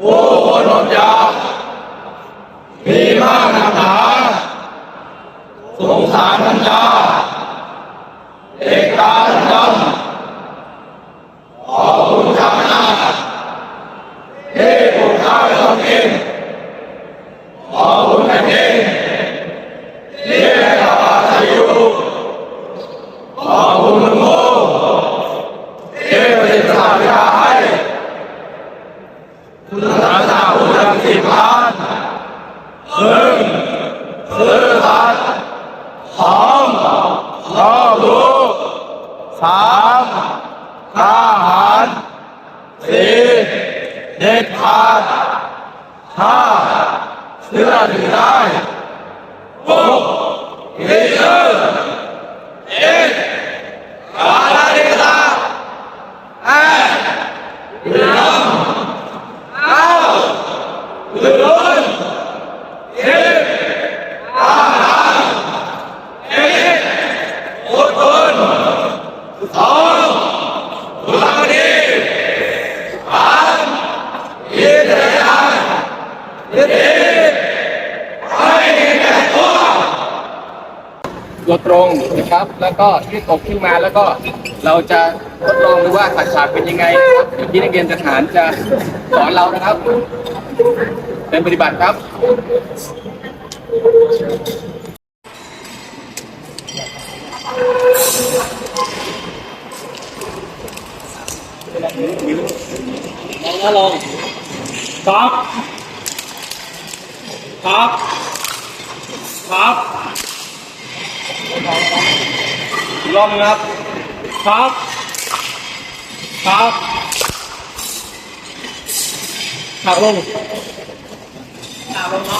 ผู้คนอดอยากมีมากหนาหนาสงสารทันยาเอกตาทันดำขอบคุณชาวนาที่ปลูกข้าวให้เรากินขอบคุณแผ่นดินที่ให้เราอาศัยอยู่ขอบคุณลุงโมที่ผลิตสารยาให้คุณสาธาอุดัง สิบล้านหนึ่งซื้อสัตว์สองรอบรู้สามกล้าหาญสี่เด็ดขาดห้าเชื่อถือได้หกมีชื่อเจ็ดกาลเดชาแปดวิรมเก้าหรือล้นสิบกล้าหาญเอ็ดอดทนสองบุรพดีสามยินดียินดีให้แก่ ตัวตรงนะครับ แล้วก็ยืดอกขึ้นมาแล้วก็เราจะทดลองดูว่าขัดฉากเป็นยังไงนะครับเดี๋ยวที่นักเรียนทหารจะสอนเรานะครับ เป็นปฏิบัติครับนะลองครับ ครับ ครับลอบหนึงครับ ครับ ครับขาลงขาลงครับ